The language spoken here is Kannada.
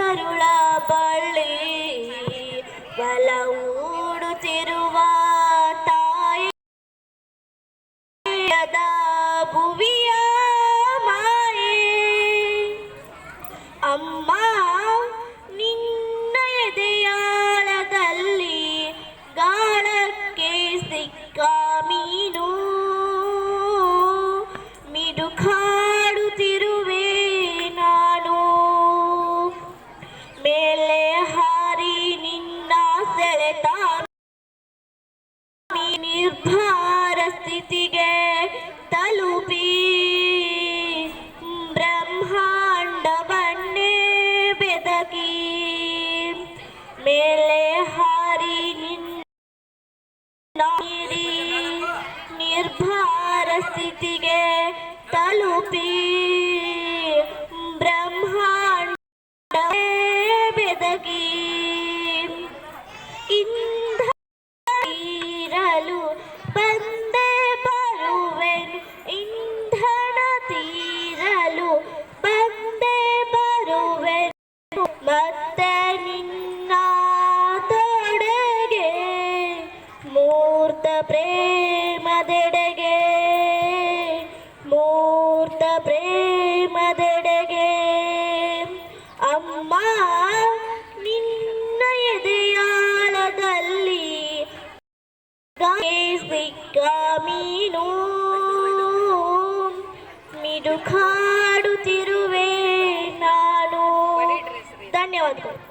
കരുളാപള്ളി വലവൂടു തിരുവാത്തായി ഭുവിയമായി? അമ്മ ನಿರ್ಭಾರ ಸ್ಥಿತಿಗೆ ತಲುಪಿ. ಬ್ರಹ್ಮಾಂಡವನ್ನೇ ಬೆದಕಿ. ಮೇಲೆ ಹಾರಿ ನಿನ್ನಿರಿ ಮೀರಿ ನಿರ್ಭಾರ ಸ್ಥಿತಿಗೆ ತಲುಪಿ. ಮೂರ್ತ ಪ್ರೇಮದೆಡೆಗೆ ಮೂರ್ತ ಪ್ರೇಮದೆಡೆಗೆ. ಅಮ್ಮ ನಿನ್ನ ಎದೆಯಾಳದಲ್ಲಿ ಸಿಕ್ಕ ಮೀನು ಮಿಡುಕಾಡುತ್ತಿರುವೆ ನಾನು. ಧನ್ಯವಾದಗಳು.